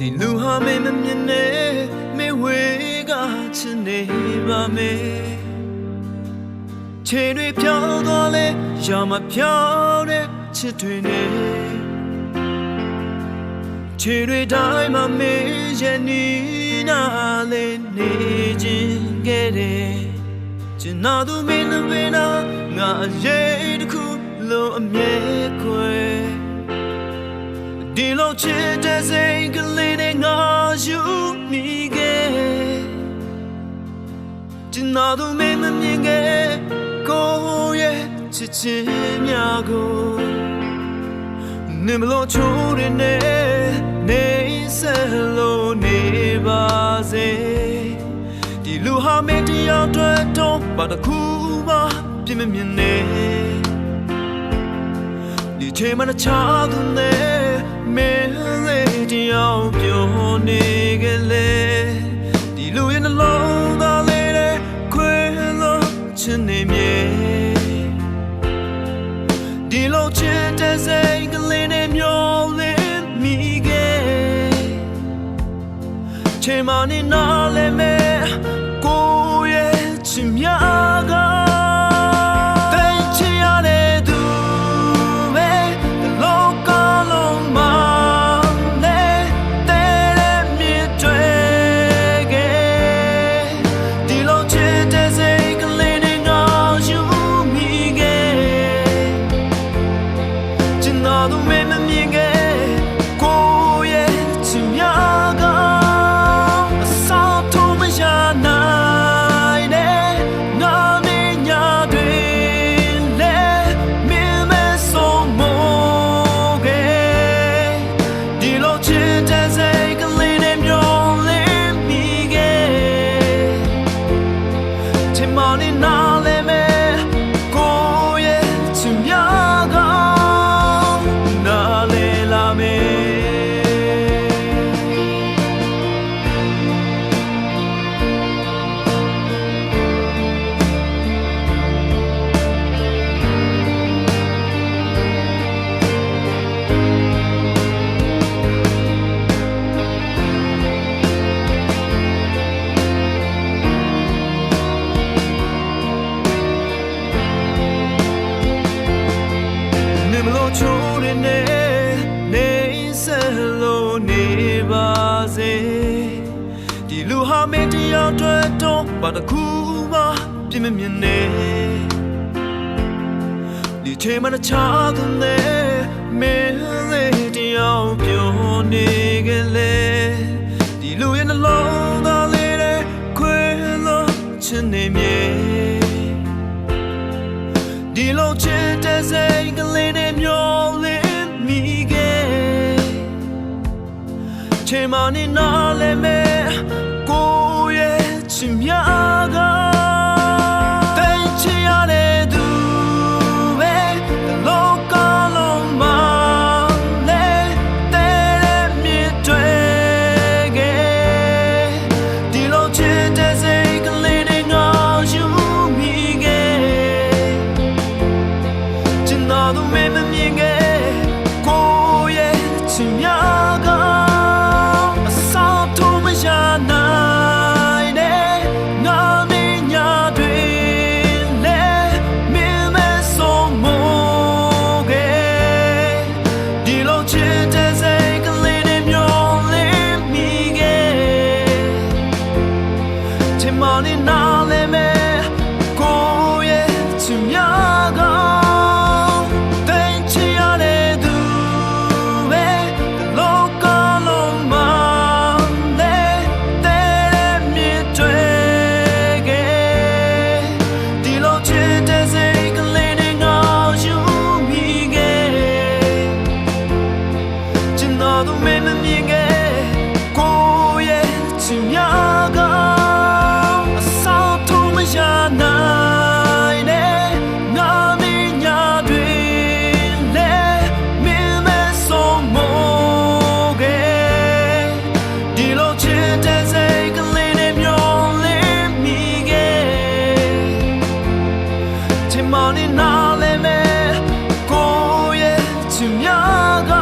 မင်းမမြင်နဲ့မေဝေကချင်နေပါမေခြေတွေပြောင်းသွားလဲရာမပြောင်းတဲ့ချစ်တွေနဲ့ခြေတွေတိုင်းမှာမေရဲ့နီနာလေးနေခြင်းခဲ့တယ်ကျင်နာသူမင်းနဲ့ဝေနာငါအရေးတစ်ခုလုံးအမြဲခွဲ ဒီလိုချစ်တဲ့စိတ်ကလေးနဲ့ငါယူမိခဲ့ကျင်နာသူမင်းမမြင်ခဲ့ကိုယ့်ရဲ့ချစ်ချင်းများကိုနေမလို့ချိုးရနေနေစလို့နေပါစေဒီလူဟာမင်းတရားအတွက်တော့ဘာတစ်ခုမှပြင်းမမြင်နေ ဒီချိန်မှချာသူနဲ့မင်းလေးတယောက်ပြောနေကြလေဒီလူရဲ့နှလုံးသားလေးတွေခွေလို့ချင်နေမြေဒီလိုချစ်တဲ့စိတ်ကလေးနဲ့မျောလင်းမိခဲ့ချိန်မှနေနာလဲမဲ့ ချိန်မှ ဒီလူဟာမင်းတယောက်အတွက်တော့ဘာတစ်ခုမှပြင်းမမြင်နေဒီချိန်မှချာသူနဲ့မင်းလေးတယောက်ပြောနေကြလေဒီလူရဲ့နှလုံးသားလေးတွေခွေလို့ချင်နေမြေဒီလိုချစ်တဲ့စိတ်ကလေးနဲ့မျောလင်းမိခဲ့ချိန်မှနေနာလဲမဲ့ သူမင်းမမြင်ခဲ့ကိုယ့်ရဲ့ချင်များကအစားထိုးမရနိုင်တဲ့ငါမင်းညာတွေလဲမင်းမဆုံးမို့ခဲ့ဒီလိုချစ်တဲ့စိတ်ကလေးနဲ့မျောလင်းမိခဲ့ချင်မနေနာ ချင်မနေနားလဲမဲကိုရဲ့ချင်များက